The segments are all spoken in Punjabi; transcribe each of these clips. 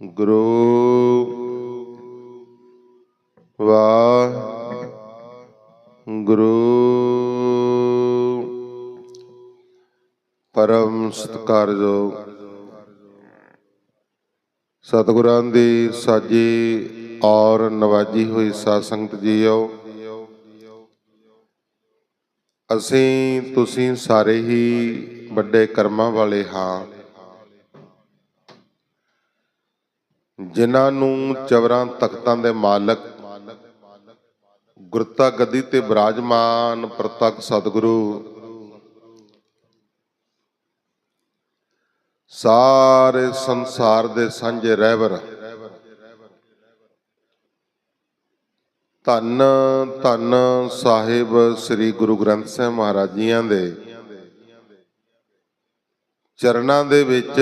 ਗੁਰੂ ਵਾਹ ਗੁਰੂ ਪਰਮ ਸਤਿਕਾਰਯੋਗ ਸਤਿਗੁਰਾਂ ਦੀ ਸਾਜੀ ਔਰ ਨਵਾਜੀ ਹੋਈ ਸਾਧ ਸੰਗਤ ਜੀਓ, ਅਸੀਂ ਤੁਸੀਂ ਸਾਰੇ ਹੀ ਵੱਡੇ ਕਰਮਾਂ ਵਾਲੇ ਹਾਂ। ਜਿਨ੍ਹਾਂ ਨੂੰ ਚਵਰਾਂ ਤਖਤਾਂ ਦੇ ਮਾਲਕ ਗੁਰਤਾ ਗੱਦੀ ਤੇ ਬਿਰਾਜਮਾਨ ਪ੍ਰਤੱਖ ਸਤਿਗੁਰੂ ਸਾਰੇ ਸੰਸਾਰ ਦੇ ਸਾਂਝੇ ਰਹਿਬਰ, ਧੰਨ ਧੰਨ ਸਾਹਿਬ ਸ੍ਰੀ ਗੁਰੂ ਗ੍ਰੰਥ ਸਾਹਿਬ ਮਹਾਰਾਜ ਜੀਆਂ ਦੇ ਚਰਨਾਂ ਦੇ ਵਿੱਚ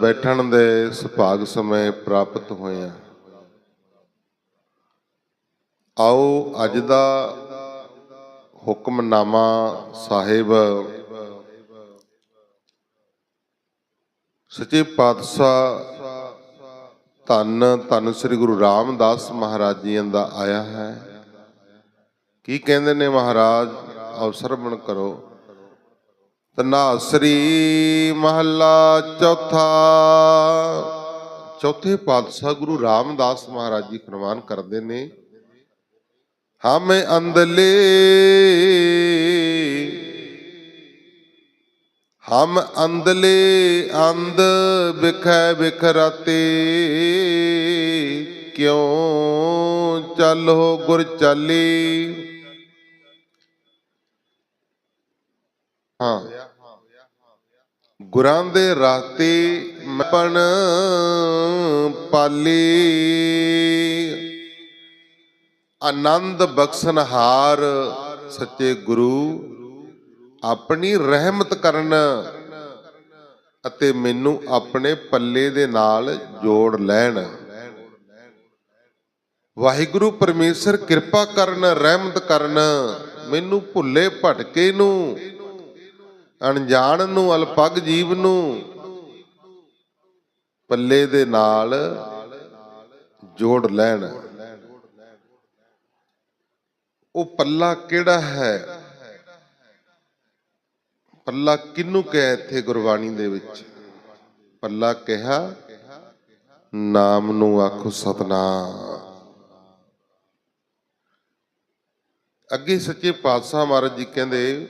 ਬੈਠਣ ਦੇ ਸੁਭਾਗ ਸਮੇਂ ਪ੍ਰਾਪਤ ਹੋਏ ਆ। ਆਓ ਅੱਜ ਦਾ ਹੁਕਮਨਾਮਾ ਸਾਹਿਬ। ਸੱਚੇ ਪਾਤਸ਼ਾਹ ਧੰਨ ਧੰਨ ਸ੍ਰੀ ਗੁਰੂ ਰਾਮਦਾਸ ਮਹਾਰਾਜ ਜੀ ਦਾ ਆਇਆ ਹੈ। ਕੀ ਕਹਿੰਦੇ ਨੇ ਮਹਾਰਾਜ? ਅਵਸਰ ਬਣ ਕਰੋ। ਤਨਾਸਰੀ ਮਹੱਲਾ ਚੌਥਾ। ਚੌਥੇ ਪਾਤਸ਼ਾਹ ਗੁਰੂ ਰਾਮਦਾਸ ਮਹਾਰਾਜ ਜੀ ਫਰਮਾਨ ਕਰਦੇ ਨੇ, ਹਮ ਅੰਦਲੇ ਹਮ ਅੰਦਲੇ ਅੰਧ ਵਿਖੈ ਵਿਖਰਾਤੇ, ਕਿਉ ਹੋ ਗੁਰ ਚਾਲੀ? ਹਾਂ। ਗੁਰਾਂ ਦੇ ਰਾਤੇ ਮਪਣ ਪਾਲੀ। ਆਨੰਦ ਬਖਸ਼ਨਹਾਰ ਸੱਚੇ ਗੁਰੂ, ਆਪਣੀ ਰਹਿਮਤ ਕਰਨ ਅਤੇ ਮੈਨੂੰ ਆਪਣੇ ਪੱਲੇ ਦੇ ਨਾਲ ਜੋੜ ਲੈਣ। ਵਾਹਿਗੁਰੂ ਪਰਮੇਸ਼ਰ ਕਿਰਪਾ ਕਰਨ, ਰਹਿਮਤ ਕਰਨ, ਮੈਨੂੰ ਭੁੱਲੇ ਭਟਕੇ ਨੂੰ ਅਣਜਾਣ ਨੂੰ, ਅਲਪਗ ਜੀਵ ਨੂੰ ਪੱਲੇ ਦੇ ਨਾਲ ਜੋੜ ਲੈਣ। ਉਹ ਪੱਲਾ ਕਿਹੜਾ ਹੈ? ਪੱਲਾ ਕਿਹਨੂੰ ਕਹਿ ਇੱਥੇ ਗੁਰਬਾਣੀ ਦੇ ਵਿੱਚ? ਪੱਲਾ ਕਿਹਾ, ਨਾਮ ਨੂੰ ਆਖੋ ਸਤਨਾਮ। ਅੱਗੇ ਸੱਚੇ ਪਾਤਸ਼ਾਹ ਮਹਾਰਾਜ ਜੀ ਕਹਿੰਦੇ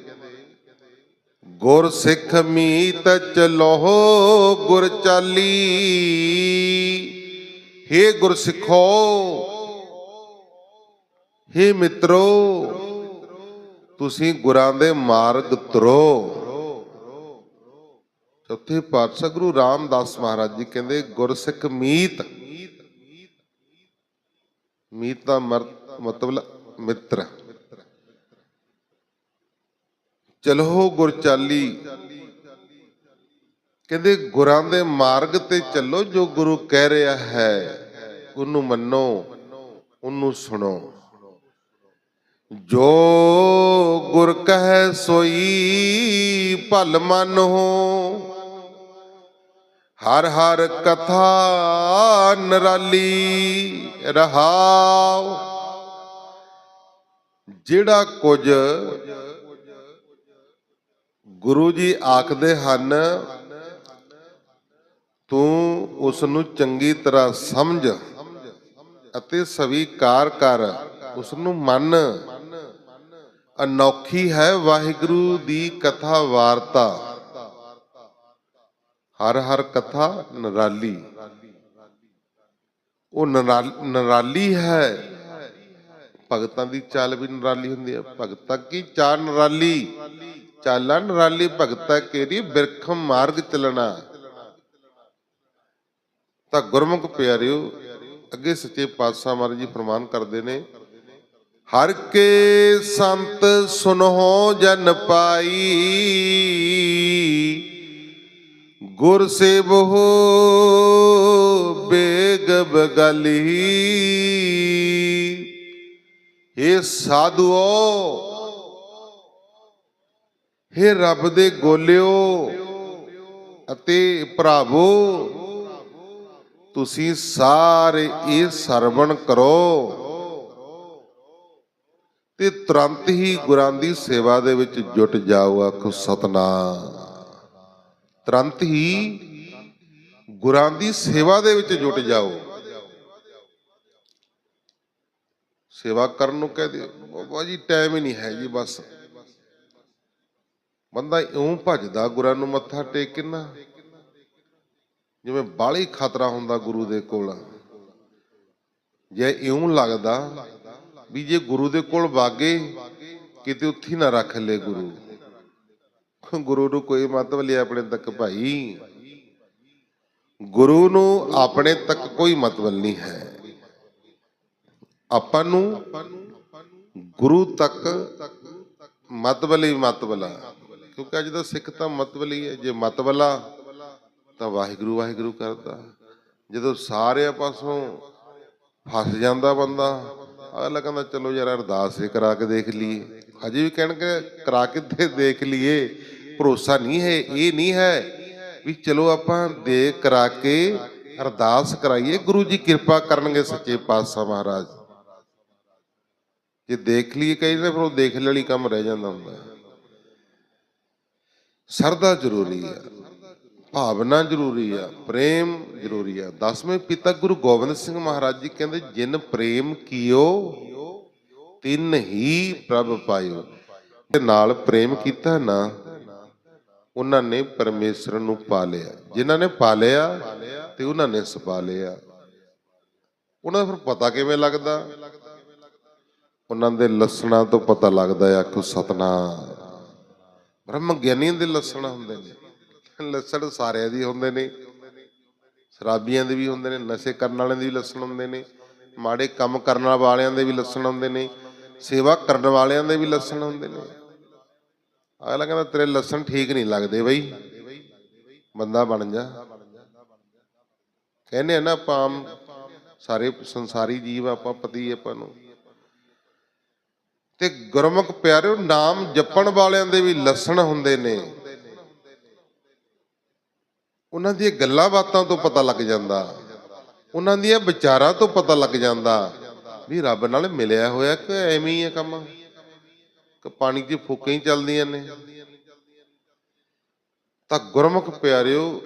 ਗੁਰ ਸਿੱਖ ਮੀਤ ਚਲੋ ਗੁਰ ਚਾਲੀ। ਹੇ ਗੁਰ ਸਿੱਖੋ, ਹੇ ਮਿੱਤਰੋ, ਤੁਸੀਂ ਗੁਰਾਂ ਦੇ ਮਾਰਗ ਤੁਰੋ। ਚੌਥੇ ਪਾਤਸ਼ਾਹ ਗੁਰੂ ਰਾਮਦਾਸ ਮਹਾਰਾਜ ਜੀ ਕਹਿੰਦੇ ਗੁਰਸਿੱਖ ਮੀਤ। ਮੀਤ ਦਾ ਮਰ- ਮਤਲਬ ਮਿੱਤਰ। ਚਲੋ ਗੁਰ ਚਾਲੀ। ਕਹਿੰਦੇ ਗੁਰਾਂ ਦੇ ਮਾਰਗ ਤੇ ਚੱਲੋ ਜੋ ਗੁਰੂ ਕਹਿ ਰਿਹਾ ਹੈ। ਉਹਨੂੰ ਮੰਨੋ, ਉਹਨੂੰ ਸੁਣੋ। ਜੋ ਗੁਰ ਕਹੈ ਸੋਈ ਭਲ ਮਨ ਹੋ। ਹਰ ਹਰ ਕਥਾ ਨਰਾਲੀ ਰਹਾਉ। ਜਿਹੜਾ ਕੁਝ ਗੁਰੂ ਜੀ ਆਖਦੇ ਹਨ, ਤੂੰ ਉਸ ਨੂੰ ਚੰਗੀ ਤਰ੍ਹਾਂ ਸਮਝ ਅਤੇ ਸਵੀਕਾਰ ਕਰ ਉਸ ਨੂੰ ਮੰਨ। ਅਨੋਖੀ ਹੈ ਵਾਹਿਗੁਰੂ ਦੀ ਕਥਾ ਵਾਰਤਾ। ਹਰ ਹਰ ਕਥਾ ਨਰਾਲੀ। ਉਹ ਨਰਾਲ- ਨਰਾਲੀ ਹੈ। ਭਗਤਾਂ ਦੀ ਚਾਲ ਵੀ ਨਰਾਲੀ ਹੁੰਦੀ ਹੈ, ਭਗਤਾਂ ਕੀ ਚਾਲ ਨਰਾਲੀ? ਚਾਲਾ ਨਰਾਲੀ ਭਗਤਾ ਕੇਰੀ, ਬਿਰਖਮ ਮਾਰਗ ਚਲਣਾ। ਤਾਂ ਗੁਰਮੁਖ ਪਿਆਰਿਓ, ਅੱਗੇ ਸੱਚੇ ਪਾਤਸ਼ਾਹ ਮਹਾਰਾਜ ਜੀ ਫਰਮਾਨ ਕਰਦੇ ਨੇ, ਹਰ ਕੇ ਸੰਤ ਸੁਨੋ ਜਨ ਪਾਈ, ਗੁਰ ਸੇਵੋ ਬੇਗ ਬਗਲੀ। ਏ ਸਾਧੂਓ ਹੇ ਰੱਬ ਦੇ ਗੋਲਿਓ ਅਤੇ ਭਰਾਵੋ, ਤੁਸੀਂ ਸਾਰੇ ਇਹ ਸਰਵਣ ਕਰੋ। ਤੇ ਤੁਰੰਤ ਹੀ ਗੁਰਾਂ ਦੀ ਸੇਵਾ ਦੇ ਵਿੱਚ ਜੁਟ ਜਾਓ, ਆਖੋ ਸਤਨਾਮ। ਤੁਰੰਤ ਹੀ ਗੁਰਾਂ ਦੀ ਸੇਵਾ ਦੇ ਵਿੱਚ ਜੁਟ ਜਾਓ। ਸੇਵਾ ਕਰਨ ਨੂੰ ਕਹਿ ਦਿਓ, ਬਾਬਾ ਜੀ ਟਾਈਮ ਹੀ ਨਹੀਂ ਹੈ ਜੀ, ਬਸ। ਬੰਦਾ ਇਉਂ ਭੱਜਦਾ, ਗੁਰਾਂ ਨੂੰ ਮੱਥਾ ਟੇਕ ਕੇ ਜਿਵੇਂ ਬਾਹਲੀ ਖਤਰਾ ਹੁੰਦਾ ਗੁਰੂ ਦੇ ਕੋਲ। ਜੇ ਇਉਂ ਲੱਗਦਾ ਵੀ ਜੇ ਗੁਰੂ ਦੇ ਕੋਲ ਵਾਗੇ, ਕਿਤੇ ਉੱਥੇ ਨਾ ਰੱਖ ਲੈ ਗੁਰੂ। ਗੁਰੂ ਨੂੰ ਕੋਈ ਮਤਲਬ ਲਿਆ ਆਪਣੇ ਤੱਕ ਭਾਈ। ਗੁਰੂ ਨੂੰ ਆਪਣੇ ਤੱਕ ਕੋਈ ਮਤਲਬ ਨਹੀਂ ਹੈ। ਆਪਾਂ ਨੂੰ ਗੁਰੂ ਤੱਕ ਮਤਬਲੀ ਮਤਬਲਾ ਕਿਉਂਕਿ ਅੱਜ ਦਾ ਸਿੱਖ ਤਾਂ ਮਤਬਲੀ ਹੈ, ਜੇ ਮਤਬਲਾ ਤਾਂ ਵਾਹਿਗੁਰੂ ਵਾਹਿਗੁਰੂ ਕਰਦਾ। ਜਦੋਂ ਸਾਰੇ ਪਾਸੋਂ ਫਸ ਜਾਂਦਾ ਬੰਦਾ, ਅਗਲਾ ਕਹਿੰਦਾ, ਚਲੋ ਯਾਰ, ਅਰਦਾਸ ਹੀ ਕਰਾ ਕੇ ਦੇਖ ਲਈਏ। ਅਜੇ ਵੀ ਕਹਿਣਗੇ ਕਰਾ ਕੇ ਦੇ, ਦੇਖ ਲਈਏ। ਭਰੋਸਾ ਨਹੀਂ ਹੈ, ਇਹ ਨਹੀਂ ਹੈ ਵੀ ਚਲੋ ਆਪਾਂ ਦੇ ਕਰਾ ਕੇ ਅਰਦਾਸ ਕਰਾਈਏ। ਗੁਰੂ ਜੀ ਕਿਰਪਾ ਕਰਨਗੇ ਸੱਚੇ ਪਾਤਸ਼ਾਹ ਮਹਾਰਾਜ। ਜੇ ਦੇਖ ਲਈਏ ਕਈ ਨੇ ਫਿਰ ਉਹ ਦੇਖ ਲੈਣੀ ਕੰਮ ਰਹਿ ਜਾਂਦਾ ਹੁੰਦਾ। ਹੈ ਸਰਦਾ ਜ਼ਰੂਰੀ ਆ। ਭਾਵਨਾ ਜ਼ਰੂਰੀ ਆ, ਪ੍ਰੇਮ ਜ਼ਰੂਰੀ ਆ। ਦਸਵੇਂ ਪਿਤਾ ਗੁਰੂ ਗੋਬਿੰਦ ਸਿੰਘ ਮਹਾਰਾਜ ਜੀ ਕਹਿੰਦੇ, ਜਿਨ ਪ੍ਰੇਮ ਕੀਓ, ਤਿਨ ਹੀ ਪ੍ਰਭ ਪਾਇਓ। ਤੇ ਨਾਲ ਪ੍ਰੇਮ ਕੀਤਾ ਨਾ, ਉਹਨਾਂ ਨੇ ਪਰਮੇਸ਼ਰ ਨੂੰ ਪਾ ਲਿਆ ਜਿਨ੍ਹਾਂ ਨੇ ਪਾ ਲਿਆ ਤੇ ਉਹਨਾਂ ਨੇ ਸਪਾ ਲਿਆ ਉਹਨਾਂ ਦਾ ਫਿਰ ਪਤਾ ਕਿਵੇਂ ਲੱਗਦਾ? ਉਹਨਾਂ ਦੇ ਲੱਛਣਾਂ ਤੋਂ ਪਤਾ ਲੱਗਦਾ ਆ ਆਖੋ ਸਤਨਾਮ ਬ੍ਰਹਮ ਗਿਆਨੀ ਦੇ ਲੱਛਣ ਹੁੰਦੇ ਨੇ। ਲੱਛਣ ਸਾਰਿਆਂ ਦੀ ਹੁੰਦੇ ਨੇ। ਸ਼ਰਾਬੀਆਂ ਦੇ ਵੀ ਹੁੰਦੇ ਨੇ, ਨਸ਼ੇ ਕਰਨ ਵਾਲਿਆਂ ਦੇ ਵੀ ਲੱਛਣ ਹੁੰਦੇ ਨੇ, ਮਾੜੇ ਕੰਮ ਕਰਨ ਵਾਲਿਆਂ ਦੇ ਵੀ ਲੱਛਣ ਹੁੰਦੇ ਨੇ, ਸੇਵਾ ਕਰਨ ਵਾਲਿਆਂ ਦੇ ਵੀ ਲੱਛਣ ਹੁੰਦੇ ਨੇ। ਅਗਲਾ ਕਹਿੰਦਾ, ਤੇਰੇ ਲੱਛਣ ਠੀਕ ਨਹੀਂ ਲੱਗਦੇ ਬਈ। ਬੰਦਾ ਬਣ ਜਾ। ਕਹਿੰਦੇ ਆ ਨਾ ਆਪਾਂ ਸਾਰੇ ਸੰਸਾਰੀ ਜੀਵ ਆਪਾਂ ਪਤੀ ਆਪਾਂ ਨੂੰ। ਤੇ ਗੁਰਮੁਖ ਪਿਆਰਿਓ, ਨਾਮ ਜਪਣ ਵਾਲਿਆਂ ਦੇ ਵੀ ਲੱਛਣ ਹੁੰਦੇ ਨੇ। ਉਹਨਾਂ ਦੀਆਂ ਗੱਲਾਂ ਬਾਤਾਂ ਤੋਂ ਪਤਾ ਲੱਗ ਜਾਂਦਾ। ਉਹਨਾਂ ਦੀਆਂ ਵਿਚਾਰਾਂ ਤੋਂ ਪਤਾ ਲੱਗ ਜਾਂਦਾ ਵੀ ਰੱਬ ਨਾਲ ਮਿਲਿਆ ਹੋਇਆ ਕਿ ਐਵੇਂ ਹੀ ਹੈ ਕੰਮ। ਕਿ ਪਾਣੀ 'ਚ ਫੂਕਾਂ ਹੀ ਚੱਲਦੀਆਂ ਨੇ। ਤਾਂ ਗੁਰਮੁਖ ਪਿਆਰਿਓ,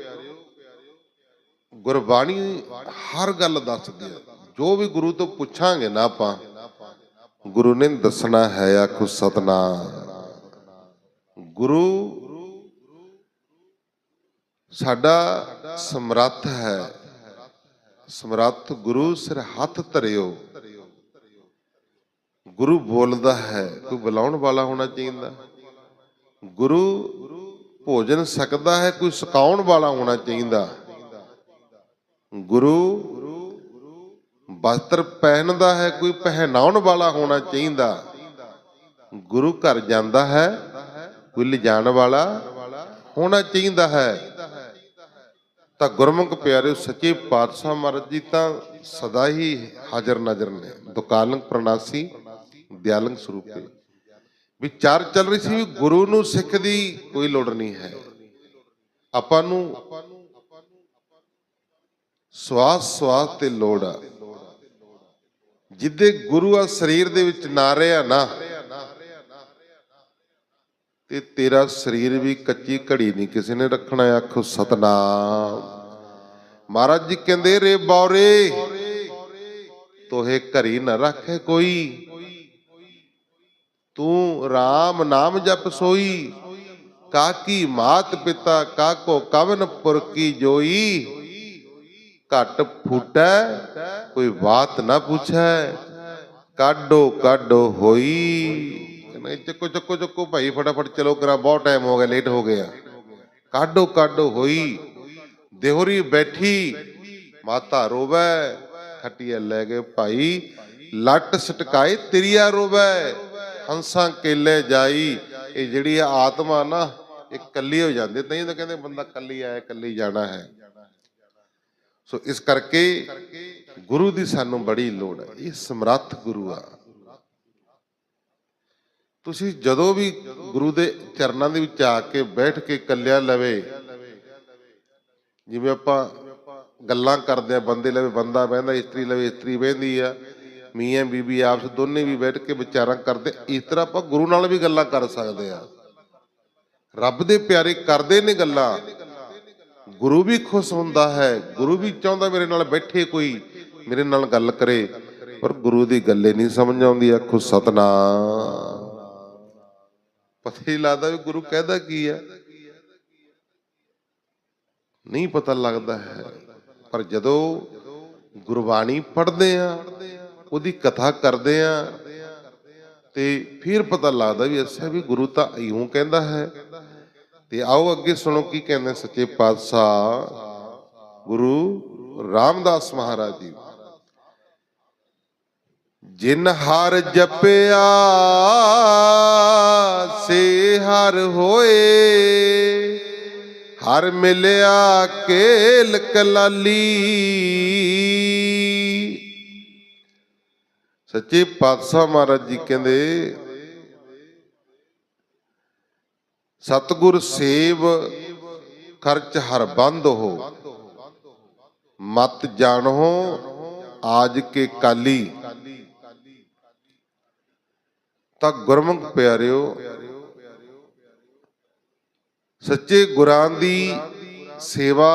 ਗੁਰਬਾਣੀ ਹਰ ਗੱਲ ਦੱਸਦੀ ਹੈ ਜੋ ਵੀ ਗੁਰੂ ਤੋਂ ਪੁੱਛਾਂਗੇ ਨਾ ਆਪਾਂ ਗੁਰੂ ਨੇ ਦੱਸਣਾ ਹੈ ਆਖੋ ਸਤਨਾਮ। ਗੁਰੂ ਸਾਡਾ ਸਮਰੱਥ ਹੈ। ਸਮਰੱਥ ਗੁਰੂ ਸਿਰ ਹੱਥ ਧਰਿਓ। ਗੁਰੂ ਬੋਲਦਾ ਹੈ, ਕੋਈ ਬੁਲਾਉਣ ਵਾਲਾ ਹੋਣਾ ਚਾਹੀਦਾ। ਗੁਰੂ ਭੋਜਨ ਸਕਦਾ ਹੈ, ਕੋਈ ਸਕਾਉਣ ਵਾਲਾ ਹੋਣਾ ਚਾਹੀਦਾ। ਗੁਰੂ ਵਸਤਰ ਪਹਿਨਦਾ ਹੈ, ਕੋਈ ਪਹਿਨਾਉਣ ਵਾਲਾ ਹੋਣਾ ਚਾਹੀਦਾ। ਗੁਰੂ ਘਰ ਜਾਂਦਾ ਹੈ, ਕੋਈ ਲਿਜਾਣ ਵਾਲਾ ਹੋਣਾ ਚਾਹੀਦਾ ਹੈ। ਤਾਂ ਗੁਰਮੁਖ ਪਿਆਰੇ ਸੱਚੇ ਪਾਤਸ਼ਾਹ ਮਹਾਰਾਜ ਜੀ ਤਾਂ ਸਦਾ ਹੀ ਹਾਜ਼ਰ ਨਜ਼ਰ ਨੇ। ਦੁਕਾਲੰਗ ਪ੍ਰਣਾਸੀ, ਦਿਆਲੰਗ ਸਰੂਪੇ। ਵਿਚਾਰ ਚੱਲ ਰਹੀ ਸੀ ਵੀ ਗੁਰੂ ਨੂੰ ਸਿੱਖ ਦੀ ਕੋਈ ਲੋੜ ਨਹੀਂ ਹੈ। ਆਪਾਂ ਨੂੰ ਸਵਾਸ ਸਵਾਸ ਤੇ ਲੋੜ ਆ। ਜਿੱਦੇ ਗੁਰੂ ਆ ਸਰੀਰ ਦੇ ਵਿੱਚ ਨਾ ਰਿਹਾ ਨਾ, ਤੇ ਤੇਰਾ ਸਰੀਰ ਵੀ ਕੱਚੀ ਘੜੀ ਨਹੀਂ ਕਿਸੇ ਨੇ ਰੱਖਣਾ, ਆਖੋ ਸਤਨਾਮ। ਮਹਾਰਾਜ ਜੀ ਕਹਿੰਦੇ, ਰੇ ਬੌਰੇ, ਤੋਹੇ ਘਰੀ ਨਾ ਰੱਖੇ ਕੋਈ। ਤੂੰ RAM ਨਾਮ ਜਪ ਸੋਈ ਕਾਕੀ ਮਾਤ ਪਿਤਾ ਕਾਕੋ ਕਵਨ ਪੁਰ ਕੀ ਜੋਈ। ਘਟ ਫੂਟੈ, ਕੋਈ ਬਾਤ ਨਾ ਪੁੱਛੈ ਕਾਡੋ ਕਾਡੋ ਹੋਈ। ਕਹਿੰਦਾ ਚੱਕੋ ਚੱਕੋ ਚੱਕੋ ਭਾਈ, ਫਟਾਫਟ ਚਲੋ ਕਰਾ, ਬਹੁਤ ਟਾਈਮ ਹੋ ਗਿਆ ਲੇਟ ਹੋ ਗਿਆ ਕਾਡੋ ਕਾਡੋ ਹੋਈ, ਦੇਹਰੀ ਬੈਠੀ, ਮਾਤਾ ਰੋਵੈ, ਖਟੀਆ ਲੈ ਗਏ ਭਾਈ, ਲੱਟ ਸਟਕਾਏ, ਤੇਰੀਆ ਰੋਵੈ, ਹੰਸਾਂ ਕੇਲੇ ਜਾਈ। ਇਹ ਜਿਹੜੀ ਆਤਮਾ ਨਾ, ਇਹ ਕੱਲੀ ਹੋ ਜਾਂਦੀ ਤਾਂ ਤਾਂ ਕਹਿੰਦੇ, ਬੰਦਾ ਕੱਲੀ ਆਇਆ ਕੱਲੀ ਜਾਣਾ ਹੈ। ਸੋ ਇਸ ਕਰਕੇ ਗੁਰੂ ਦੀ ਸਾਨੂੰ ਬੜੀ ਲੋੜ ਹੈ। ਇਹ ਸਮਰੱਥ ਗੁਰੂ ਆ। ਤੁਸੀਂ ਜਦੋਂ ਵੀ ਗੁਰੂ ਦੇ ਚਰਨਾਂ ਦੇ ਵਿੱਚ ਆ ਕੇ ਬੈਠ ਕੇ ਕੱਲਿਆ ਲਵੇ, ਜਿਵੇਂ ਆਪਾਂ ਗੱਲਾਂ ਕਰਦੇ ਆ, ਬੰਦੇ ਲਵੇ, ਬੰਦਾ ਬਹਿੰਦਾ, ਇਸਤਰੀ ਲਵੇ, ਇਸਤਰੀ ਬਹਿੰਦੀ ਆ, ਮੀਆਂ, ਬੀਬੀ ਆਪਸ ਦੋਨੇ ਵੀ ਬੈਠ ਕੇ ਵਿਚਾਰਾਂ ਕਰਦੇ, ਇਸ ਤਰ੍ਹਾਂ ਆਪਾਂ ਗੁਰੂ ਨਾਲ ਵੀ ਗੱਲਾਂ ਕਰ ਸਕਦੇ ਆ। ਰੱਬ ਦੇ ਪਿਆਰੇ ਕਰਦੇ ਨੇ ਗੱਲਾਂ। ਗੁਰੂ ਵੀ ਖੁਸ਼ ਹੁੰਦਾ ਹੈ, ਗੁਰੂ ਵੀ ਚਾਹੁੰਦਾ ਮੇਰੇ ਨਾਲ ਬੈਠੇ ਕੋਈ, ਮੇਰੇ ਨਾਲ ਗੱਲ ਕਰੇ, ਪਰ ਗੁਰੂ ਦੀ ਗੱਲੇ ਨਹੀਂ ਸਮਝ ਆਉਂਦੀ, ਆਖੋ ਸਤਨਾਮ। ਪਤਾ ਹੀ ਲੱਗਦਾ ਵੀ ਗੁਰੂ ਕਹਿੰਦਾ ਕੀ ਆ ਨਹੀਂ ਪਤਾ ਲੱਗਦਾ ਹੈ, ਪਰ ਜਦੋਂ ਗੁਰਬਾਣੀ ਪੜ੍ਹਦੇ ਆ ਉਹਦੀ ਕਥਾ ਕਰਦੇ ਆ ਤੇ ਫਿਰ ਪਤਾ ਲੱਗਦਾ ਵੀ ਅੱਛਾ ਵੀ ਗੁਰੂ ਤਾਂ ਇਉਂ ਕਹਿੰਦਾ ਹੈ। ਤੇ ਆਓ ਅੱਗੇ ਸੁਣੋ ਕੀ ਕਹਿੰਦੇ ਸੱਚੇ ਪਾਤਸ਼ਾਹ ਗੁਰੂ ਰਾਮਦਾਸ ਮਹਾਰਾਜ ਜੀ। ਜਿਨ ਹਰ ਜਪਿਆ, ਸੇ ਹਰ ਹੋਏ। ਹਰ ਮਿਲਿਆ ਕੇਲ ਕਲਾਲੀ। ਸੱਚੇ ਪਾਤਸ਼ਾਹ ਮਹਾਰਾਜ ਜੀ ਕਹਿੰਦੇ ਸਤਗੁਰ ਸੇਵ ਖਰਚ ਹਰ ਬੰਦ ਹੋ। ਮਤ ਜਾਣੋ ਆਜ ਕੇ ਕਾਲੀ। ਤਾਂ ਗੁਰਮੁਖ ਪਿਆਰਿਓ, ਸੱਚੇ ਗੁਰਾਂ ਦੀ ਸੇਵਾ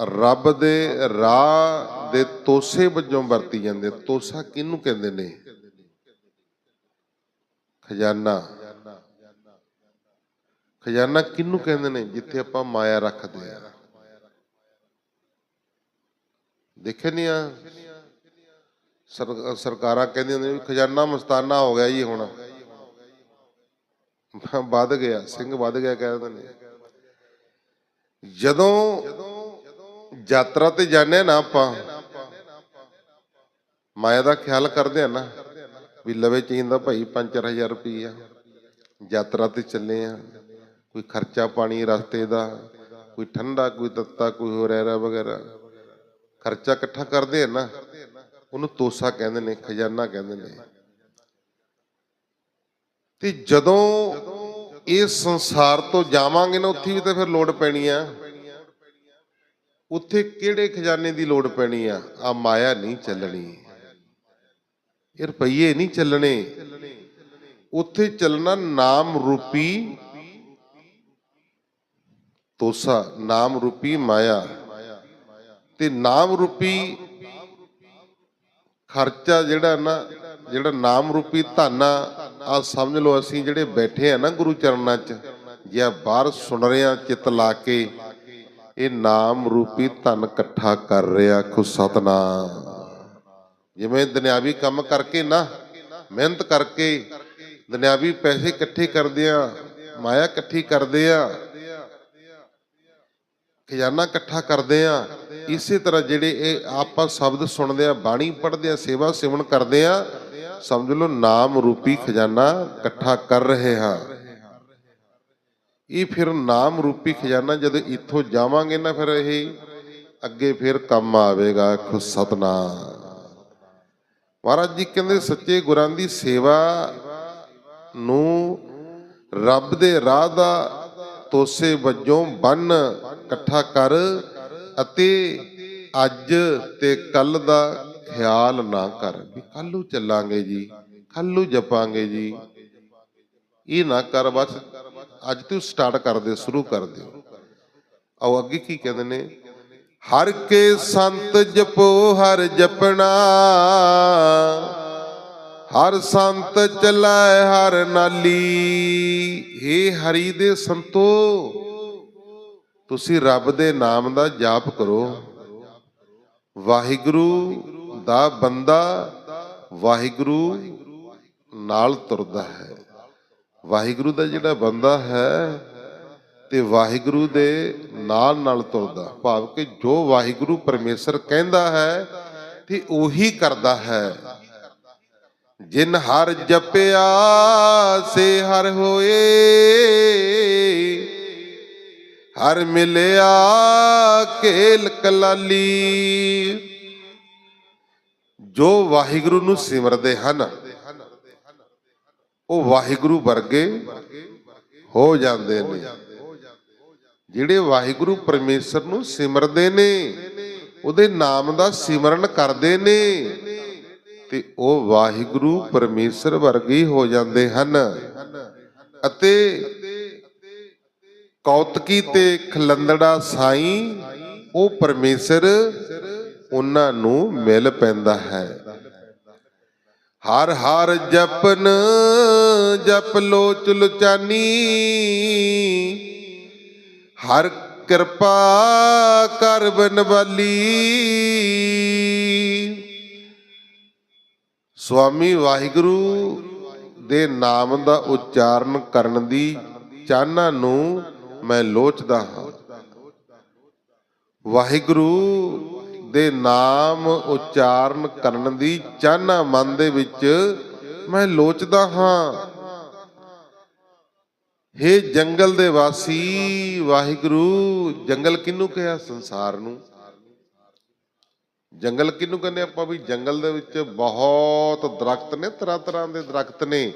ਰੱਬ ਦੇ ਰਾਹ ਦੇ ਤੋਸੇ ਵਜੋਂ ਵਰਤੀ ਜਾਂਦੇ ਤੋਸਾ ਕਿਹਨੂੰ ਕਹਿੰਦੇ ਨੇ? ਖਜ਼ਾਨਾ। ਖਜ਼ਾਨਾ ਕਿਹਨੂੰ ਕਹਿੰਦੇ ਨੇ? ਜਿੱਥੇ ਆਪਾਂ ਮਾਇਆ ਰੱਖਦੇ ਆ। ਦੇਖੇ ਨਹੀਂ ਆ? ਸਰਕਾਰਾਂ ਕਹਿੰਦੀਆਂ ਨੇ ਖਜ਼ਾਨਾ ਮਸਤਾਨਾ ਹੋ ਗਿਆ ਜੀ ਹੁਣ। ਵੱਧ ਗਿਆ, ਸਿੰਘ ਵੱਧ ਗਿਆ ਕਹਿੰਦੇ ਨੇ। ਜਦੋਂ ਯਾਤਰਾ ਤੇ ਜਾਂਦੇ ਆ ਨਾ ਆਪਾਂ, ਮਾਇਆ ਦਾ ਖਿਆਲ ਕਰਦੇ ਆ ਨਾ ਵੀ ਲਵੇ ਚਾਹੀਦਾ ਭਾਈ 5-4000 ਰੁਪਈਆ। ਯਾਤਰਾ ਤੇ ਚੱਲੇ ਆ। ਕੋਈ ਖਰਚਾ ਪਾਣੀ ਰਸਤੇ ਦਾ, ਕੋਈ ਠੰਡਾ, ਕੋਈ ਤੱਤਾ, ਕੋਈ ਹੋਰ ਐਰਾ ਵਗੈਰਾ। ਖਰਚਾ ਇਕੱਠਾ ਕਰਦੇ ਆ ਨਾ, ਉਹਨੂੰ ਤੋਸਾ ਕਹਿੰਦੇ ਨੇ, ਖਜ਼ਾਨਾ ਕਹਿੰਦੇ ਨੇ। ਤੇ ਜਦੋਂ ਇਹ ਸੰਸਾਰ ਤੋਂ ਜਾਵਾਂਗੇ ਨਾ, ਉੱਥੇ ਵੀ ਤਾਂ ਫਿਰ ਲੋੜ ਪੈਣੀ ਆ। ਉੱਥੇ ਕਿਹੜੇ ਖਜ਼ਾਨੇ ਦੀ ਲੋੜ ਪੈਣੀ ਆ? ਆ ਮਾਇਆ ਨਹੀਂ ਚੱਲਣੀ। ਇਹ ਰੁਪਈਏ ਨਹੀਂ ਚੱਲਣੇ। ਉੱਥੇ ਚੱਲਣਾ ਨਾਮ ਰੂਪੀ ਤੋਸਾ, ਨਾਮ ਰੂਪੀ ਮਾਇਆ। ਤੇ ਨਾਮ ਰੂਪੀ ਖਰਚਾ ਜਿਹੜਾ ਨਾ, ਜਿਹੜਾ ਨਾਮ ਰੂਪੀ ਧਨ ਆ ਸਮਝ ਲਓ ਅਸੀਂ ਜਿਹੜੇ ਬੈਠੇ ਆ ਨਾ ਗੁਰੂ ਚਰਨਾਂ 'ਚ, ਜਾਂ ਬਾਹਰ ਸੁਣ ਰਹੇ ਚਿਤ ਲਾ ਕੇ, ਇਹ ਨਾਮ ਰੂਪੀ ਧਨ ਇਕੱਠਾ ਕਰ ਰਿਹਾ ਖੁ ਸਤਨਾਮ। ਜਿਵੇਂ ਦੁਨਿਆਵੀ ਕੰਮ ਕਰਕੇ ਨਾ, ਮਿਹਨਤ ਕਰਕੇ ਦੁਨਿਆਵੀ ਪੈਸੇ ਇਕੱਠੇ ਕਰਦੇ ਆ, ਮਾਇਆ ਇਕੱਠੀ ਕਰਦੇ ਆ ਖਜ਼ਾਨਾ ਇਕੱਠਾ ਕਰਦੇ ਆ ਇਸੇ ਤਰ੍ਹਾਂ ਜਿਹੜੇ ਇਹ ਆਪਾਂ ਸ਼ਬਦ ਸੁਣਦੇ ਆ ਬਾਣੀ ਪੜ੍ਹਦੇ ਆ ਸੇਵਾ ਸਿਮਰਨ ਕਰਦੇ ਆ ਸਮਝ ਲਓ ਨਾਮ ਰੂਪੀ ਖਜ਼ਾਨਾ ਇਕੱਠਾ ਕਰ ਰਹੇ ਹਾਂ। ਇਹ ਫਿਰ ਨਾਮ ਰੂਪੀ ਖਜ਼ਾਨਾ ਜਦੋਂ ਇੱਥੋਂ ਜਾਵਾਂਗੇ ਨਾ ਫਿਰ ਇਹ, ਅੱਗੇ ਫਿਰ ਕੰਮ ਆਵੇਗਾ ਖੁ ਸਤਨਾਮ। ਮਹਾਰਾਜ ਜੀ ਕਹਿੰਦੇ ਸੱਚੇ ਗੁਰਾਂ ਦੀ ਸੇਵਾ ਨੂੰ ਰੱਬ ਦੇ ਰਾਹ ਦਾ ਤੋਸੇ ਵਜੋਂ ਬੰਨ ਇਕੱਠਾ ਕਰ ਅਤੇ ਅੱਜ ਤੇ ਕੱਲ ਦਾ ਖਿਆਲ ਨਾ ਕਰ। ਵੀ ਕੱਲ ਨੂੰ ਚੱਲਾਂਗੇ ਜੀ, ਕੱਲ ਨੂੰ ਜਪਾਂਗੇ ਜੀ। ਇਹ ਨਾ ਕਰ ਬਸ, ਅੱਜ ਤੂੰ ਸਟਾਰਟ ਕਰ ਦੇ ਸ਼ੁਰੂ ਕਰ ਦੇ ਆਓ ਅੱਗੇ ਕੀ ਕਹਿੰਦੇ ਨੇ? ਹਰ ਕੇ ਸੰਤ ਜਪੋ, ਹਰ ਜਪਣਾ। ਹਰ ਸੰਤ ਚਲਾਏ ਹਰ ਨਾਲੀ। ਏ ਹਰੀ ਦੇ ਸੰਤੋ, ਤੁਸੀਂ ਰੱਬ ਦੇ ਨਾਮ ਦਾ ਜਾਪ ਕਰੋ। ਵਾਹਿਗੁਰੂ ਦਾ ਬੰਦਾ ਵਾਹਿਗੁਰੂ ਨਾਲ ਤੁਰਦਾ ਹੈ। ਵਾਹਿਗੁਰੂ ਦਾ ਜਿਹੜਾ ਬੰਦਾ ਹੈ ਤੇ ਵਾਹਿਗੁਰੂ ਦੇ ਨਾਲ ਨਾਲ ਤੁਰਦਾ। ਭਾਵ ਕਿ ਜੋ ਵਾਹਿਗੁਰੂ ਪਰਮੇਸ਼ਰ ਕਹਿੰਦਾ ਹੈ, ਤੇ ਉਹੀ ਕਰਦਾ ਹੈ। ਜਿਨ ਹਰ ਜਪਿਆ, ਸੇ ਹਰ ਹੋਏ। ਹਰ ਮਿਲਿਆ ਕੇਲ ਕਲਾਲੀ। ਜੋ ਵਾਹਿਗੁਰੂ ਨੂੰ ਸਿਮਰਦੇ ਹਨ, ਉਹ ਵਾਹਿਗੁਰੂ ਵਰਗੇ ਹੋ ਜਾਂਦੇ ਨੇ। ਜਿਹੜੇ ਵਾਹਿਗੁਰੂ ਪਰਮੇਸ਼ਰ ਨੂੰ ਸਿਮਰਦੇ ਨੇ, ਉਹਦੇ ਨਾਮ ਦਾ ਸਿਮਰਨ ਕਰਦੇ ਨੇ। ਤੇ ਉਹ ਵਾਹਿਗੁਰੂ ਪਰਮੇਸ਼ਰ ਵਰਗੇ ਹੋ ਜਾਂਦੇ ਹਨ। ਅਤੇ ਕੌਤਕੀ ਤੇ ਖਲੰਦੜਾ ਸਾਈਂ ਉਹ ਪਰਮੇਸ਼ਰ ਉਹਨਾਂ ਨੂੰ ਮਿਲ ਪੈਂਦਾ ਹੈ। ਹਰ ਹਰ ਜਪਨ, ਜਪ ਲੋਚ ਲੁਚਾਨੀ ਹਰ ਕਿਰਪਾ ਕਰ ਬਨਵਾਲੀ। ਸਵਾਮੀ ਵਾਹਿਗੁਰੂ ਦੇ ਨਾਮ ਦਾ ਉਚਾਰਨ ਕਰਨ ਦੀ ਚਾਹਨਾ ਨੂੰ ਮੈਂ ਲੋਚਦਾ ਹਾਂ। ਵਾਹਿਗੁਰੂ ਦੇ ਨਾਮ ਉਚਾਰਨ ਕਰਨ ਦੀ ਚਾਹਨਾ ਮਨ ਦੇ ਵਿੱਚ ਮੈਂ ਲੋਚਦਾ ਹਾਂ। ਹੇ ਜੰਗਲ ਦੇ ਵਾਸੀ, ਵਾਹਿਗੁਰੂ, ਜੰਗਲ ਕਿਨੂੰ ਕਿਹਾ? ਸੰਸਾਰ ਨੂੰ। ਜੰਗਲ ਕਿਹਨੂੰ ਕਹਿੰਦੇ ਆਪਾਂ ਵੀ? ਜੰਗਲ ਦੇ ਵਿੱਚ ਬਹੁਤ ਦਰਖਤ ਨੇ, ਤਰ੍ਹਾਂ ਤਰ੍ਹਾਂ ਦੇ ਦਰਖਤ ਨੇ।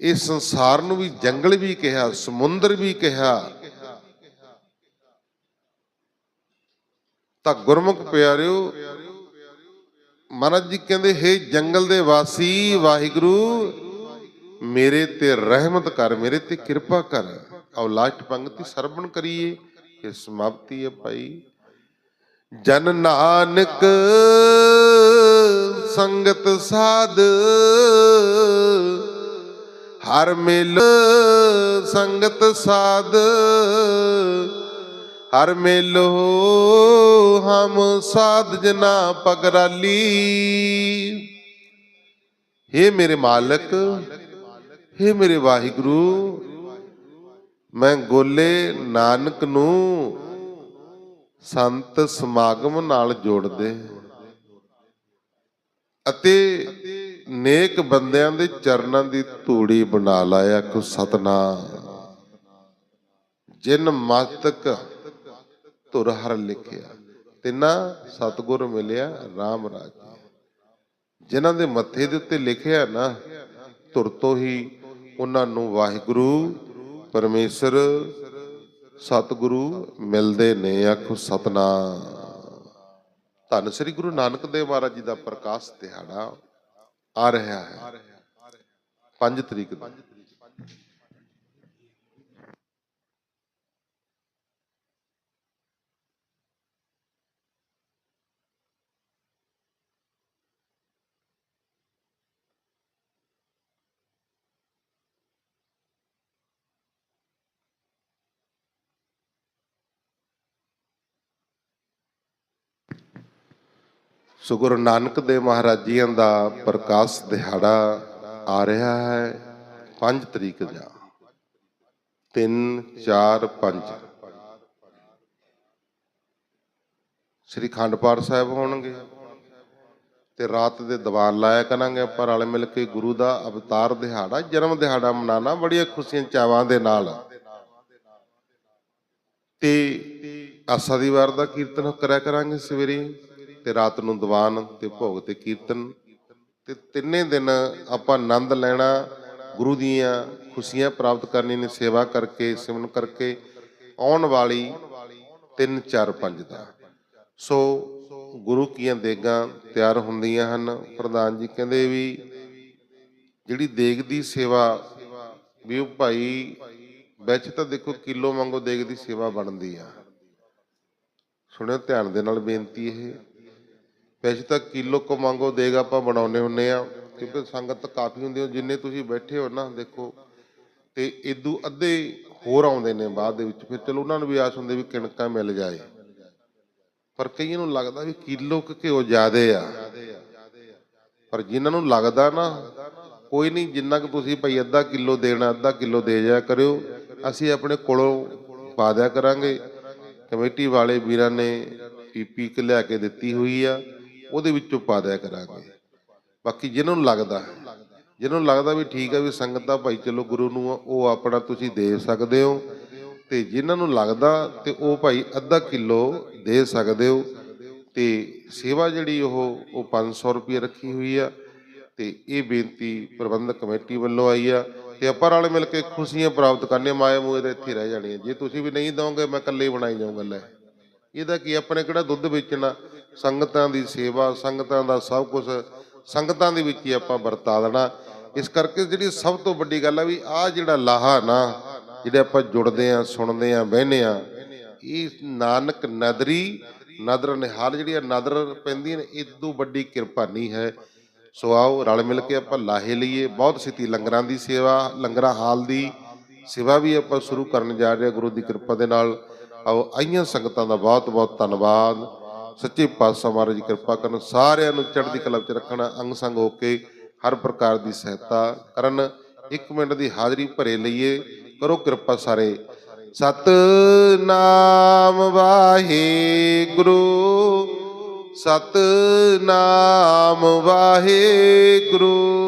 ਇਹ ਸੰਸਾਰ ਨੂੰ ਵੀ, ਜੰਗਲ ਵੀ ਕਿਹਾ, ਸਮੁੰਦਰ ਵੀ ਕਿਹਾ। ਤਾਂ ਗੁਰਮੁਖ ਪਿਆਰਿਓ, ਮਹਾਰਾਜ ਜੀ ਕਹਿੰਦੇ, ਹੈ ਜੰਗਲ ਦੇ ਵਾਸੀ, ਵਾਹਿਗੁਰੂ, ਮੇਰੇ ਤੇ ਰਹਿਮਤ ਕਰ, ਮੇਰੇ ਤੇ ਕਿਰਪਾ ਕਰ। ਆਓ ਲਾਸਟ ਸਰਵਣ ਕਰੀਏ। ਇਹ ਸਮਾਪਤੀ ਹੈ ਭਾਈ। ਜਨ ਨਾਨਕ ਸੰਗਤ ਸਾਧ, ਹਰ ਮਿਲ ਸੰਗਤ ਸਾਧ, ਹਰ ਮਿਲੋ ਹਮ ਸਾਧ ਜਨਾ ਪਗਰਾਲੀ। हे ਮੇਰੇ ਮਾਲਕ हे ਮੇਰੇ ਵਾਹਿਗੁਰੂ, ਮੈਂ ਗੋਲੇ ਨਾਨਕ ਨੂੰ ਸੰਤ ਸਮਾਗਮ ਨਾਲ ਜੋੜਦੇ। ਅਤੇ ਨੇਕ ਬੰਦਿਆਂ ਦੇ ਚਰਨਾਂ ਦੀ ਧੂੜੀ ਬਣਾ ਲਾਇਆ ਕੋ ਸਤਨਾਮ। ਜਿਨ ਮਸਤਕ ਧੁਰ ਹਰ ਲਿਖਿਆ, ਤਿਨਾ ਸਤਗੁਰ ਮਿਲਿਆ RAM ਰਾਜ। ਜਿਨ੍ਹਾਂ ਦੇ ਮੱਥੇ ਦੇ ਉੱਤੇ ਲਿਖਿਆ ਨਾ, ਧੁਰ ਤੋਂ ਹੀ ਉਹਨਾਂ ਨੂੰ ਵਾਹਿਗੁਰੂ, ਪਰਮੇਸ਼ਰ ਸਤਿਗੁਰੂ ਮਿਲਦੇ ਨੇ ਆਖੋ ਸਤਨਾਮ। ਧੰਨ ਸ੍ਰੀ ਗੁਰੂ ਨਾਨਕ ਦੇਵ ਮਹਾਰਾਜ ਜੀ ਦਾ ਪ੍ਰਕਾਸ਼ ਦਿਹਾੜਾ ਆ ਰਿਹਾ ਹੈ। 5 ਤਰੀਕ ਨੂੰ। ਸੋ ਗੁਰੂ ਨਾਨਕ ਦੇਵ ਮਹਾਰਾਜ ਜੀਆਂ ਦਾ ਪ੍ਰਕਾਸ਼ ਦਿਹਾੜਾ ਆ ਰਿਹਾ ਹੈ। 5 ਤਰੀਕ ਦਾ। 3 4 5 ਸ੍ਰੀ ਖੰਡ ਪਾਠ ਸਾਹਿਬ ਹੋਣਗੇ। ਤੇ ਰਾਤ ਦੇ ਦੀਵਾਨ ਲਾਇਆ ਕਰਾਂਗੇ ਆਪਾਂ ਰਲ ਮਿਲ ਕੇ ਗੁਰੂ ਦਾ ਅਵਤਾਰ ਦਿਹਾੜਾ, ਜਨਮ ਦਿਹਾੜਾ ਮਨਾਣਾ ਬੜੀਆਂ ਖੁਸ਼ੀਆਂ ਚਾਵਾਂ ਦੇ ਨਾਲ। ਤੇ ਆਸਾ ਦੀ ਵਾਰ ਦਾ ਕੀਰਤਨ ਕਰਿਆ ਕਰਾਂਗੇ ਸਵੇਰੇ। ਤੇ ਰਾਤ ਨੂੰ ਦੀਵਾਨ ਤੇ ਭੋਗ ਤੇ ਕੀਰਤਨ ਤੇ ਤਿੰਨੇ ਦਿਨ ਆਪਾਂ ਆਨੰਦ ਲੈਣਾ, ਗੁਰੂ ਦੀਆਂ ਖੁਸ਼ੀਆਂ ਪ੍ਰਾਪਤ ਕਰਨੀਆਂ ਨੇ, ਸੇਵਾ ਕਰਕੇ, ਸਿਮਰਨ ਕਰਕੇ, ਆਉਣ ਵਾਲੀ 3 4 5 ਦਾ। ਸੋ ਗੁਰੂ ਕੀਆਂ ਦੇਗਾਂ ਤਿਆਰ ਹੁੰਦੀਆਂ ਹਨ। ਪ੍ਰਧਾਨ ਜੀ ਕਹਿੰਦੇ ਵੀ ਜਿਹੜੀ ਦੇਗ ਦੀ ਸੇਵਾ ਵੀ ਉਹ ਭਾਈ ਵਿੱਚ ਤਾਂ ਦੇਖੋ ਕਿਲੋ ਵਾਂਗੂ ਦੇਗ ਦੀ ਸੇਵਾ ਬਣਦੀ ਆ। ਸੁਣਿਓ ਧਿਆਨ ਦੇ ਨਾਲ ਬੇਨਤੀ ਇਹ। ਵੈਸੇ ਤਾਂ ਕਿਲੋ ਕੋ ਮੰਗੋ ਦੇਗ ਆਪਾਂ ਬਣਾਉਨੇ ਹੁੰਨੇ ਆ, ਕਿਉਂਕਿ ਸੰਗਤ ਕਾਫੀ ਹੁੰਦੀ ਹੈ ਜਿੰਨੇ ਤੁਸੀਂ ਬੈਠੇ ਹੋ ਨਾ, ਦੇਖੋ, ਤੇ ਇਦੂ ਅੱਧੇ ਹੋਰ ਆਉਂਦੇ ਨੇ ਬਾਅਦ ਦੇ ਵਿੱਚ, ਫਿਰ ਚਲੋ ਉਹਨਾਂ ਨੂੰ ਵੀ ਆਸ ਹੁੰਦੀ ਵੀ ਕਿਣਕਾਂ ਮਿਲ ਜਾਏ। ਪਰ ਕਈਆਂ ਨੂੰ ਲੱਗਦਾ ਵੀ ਕਿਲੋ ਕੁ ਘਿਓ ਜ਼ਿਆਦੇ ਆ। ਪਰ ਜਿਨ੍ਹਾਂ ਨੂੰ ਲੱਗਦਾ ਨਾ, ਕੋਈ ਨਹੀਂ, ਜਿੰਨਾ ਕਿ ਤੁਸੀਂ ਭਾਈ ਅੱਧਾ ਕਿਲੋ ਦੇਣਾ, ਅੱਧਾ ਕਿਲੋ ਦੇ ਜਾਇਆ ਕਰਿਓ, ਅਸੀਂ ਆਪਣੇ ਕੋਲੋਂ ਪਾ ਦਿਆ ਕਰਾਂਗੇ। ਕਮੇਟੀ ਵਾਲੇ ਵੀਰਾਂ ਨੇ ਪੀਪੀ ਕ ਲਿਆ ਕੇ ਦਿੱਤੀ ਹੋਈ ਆ। ਉਹਦੇ ਵਿੱਚੋਂ ਪਾ ਦਿਆ ਕਰਾਂਗੇ। ਬਾਕੀ ਜਿਹਨਾਂ ਨੂੰ ਲੱਗਦਾ ਜਿਹਨਾਂ ਨੂੰ ਲੱਗਦਾ ਵੀ ਠੀਕ ਆ ਵੀ ਸੰਗਤ ਦਾ ਭਾਈ ਚਲੋ ਗੁਰੂ ਨੂੰ ਉਹ ਆਪਣਾ ਤੁਸੀਂ ਦੇ ਸਕਦੇ ਹੋ। ਤੇ ਜਿਨ੍ਹਾਂ ਨੂੰ ਲੱਗਦਾ ਤੇ ਉਹ ਭਾਈ ਅੱਧਾ ਕਿਲੋ ਦੇ ਸਕਦੇ ਹੋ। ਤੇ ਸੇਵਾ ਜਿਹੜੀ ਉਹ ਉਹ 500 ਰੁਪਏ ਰੱਖੀ ਹੋਈ ਆ। ਤੇ ਇਹ ਬੇਨਤੀ ਪ੍ਰਬੰਧਕ ਕਮੇਟੀ ਵੱਲੋਂ ਆਈ ਆ। ਤੇ ਆਪਾਂ ਰਲ ਮਿਲ ਕੇ ਖੁਸ਼ੀਆਂ ਪ੍ਰਾਪਤ ਕਰਨੀਆਂ ਮਾਇਆ ਮੂਏ ਦੇ ਇੱਥੇ ਰਹਿ ਜਾਣੀਆਂ ਜੇ ਤੁਸੀਂ ਵੀ ਨਹੀਂ ਦੋਗੇ ਮੈਂ ਇਕੱਲੇ ਬਣਾਈ ਜਾਊਂਗਾ ਲੈ। ਇਹਦਾ ਕੀ ਆਪਣੇ ਕਿਹੜਾ ਦੁੱਧ ਵੇਚਣਾ? ਸੰਗਤਾਂ ਦੀ ਸੇਵਾ, ਸੰਗਤਾਂ ਦਾ ਸਭ ਕੁਝ ਸੰਗਤਾਂ ਦੇ ਵਿੱਚ ਹੀ ਆਪਾਂ ਵਰਤਾ ਦੇਣਾ ਇਸ ਕਰਕੇ ਜਿਹੜੀ ਸਭ ਤੋਂ ਵੱਡੀ ਗੱਲ ਆ ਵੀ ਆ ਜਿਹੜਾ ਲਾਹਾ ਨਾ, ਜਿਹੜੇ ਆਪਾਂ ਜੁੜਦੇ ਆ, ਸੁਣਦੇ ਆ ਬਹਿੰਦੇ ਆ, ਇਹ ਨਾਨਕ ਨਦਰੀ, ਨਦਰ ਨਿਹਾਲ ਜਿਹੜੀ ਆ, ਨਦਰ ਪੈਂਦੀਆਂ ਨੇ ਇਦੋਂ ਵੱਡੀ ਕਿਰਪਾ ਨਹੀਂ ਹੈ। ਸੋ ਆਓ ਰਲ ਮਿਲ ਕੇ ਆਪਾਂ ਲਾਹੇ ਲਈਏ। ਬਹੁਤ ਸਿੱਤੀ ਲੰਗਰਾਂ ਦੀ ਸੇਵਾ, ਲੰਗਰਾਂ ਹਾਲ ਦੀ ਸੇਵਾ ਵੀ ਆਪਾਂ ਸ਼ੁਰੂ ਕਰਨ ਜਾ ਰਹੇ ਹਾਂ ਗੁਰੂ ਦੀ ਕਿਰਪਾ ਦੇ ਨਾਲ। ਆਓ ਆਈਆਂ ਸੰਗਤਾਂ ਦਾ ਬਹੁਤ ਬਹੁਤ ਧੰਨਵਾਦ। ਸੱਚੇ ਪਾਤਸ਼ਾਹ ਮਹਾਰਾਜ ਦੀ ਕਿਰਪਾ ਕਰਨ ਸਾਰਿਆਂ ਨੂੰ ਚੜ੍ਹਦੀ ਕਲਾ ਵਿੱਚ ਰੱਖਣ, ਅੰਗ ਸੰਗ ਹੋ ਕੇ ਹਰ ਪ੍ਰਕਾਰ ਦੀ ਸਹਾਇਤਾ ਕਰਨ। ਇੱਕ ਮਿੰਟ ਦੀ ਹਾਜ਼ਰੀ ਭਰੇ ਲਈਏ। ਕਰੋ ਕਿਰਪਾ ਸਾਰੇ। ਸਤਨਾਮ ਵਾਹਿਗੁਰੂ। ਸਤਨਾਮ ਵਾਹਿਗੁਰੂ।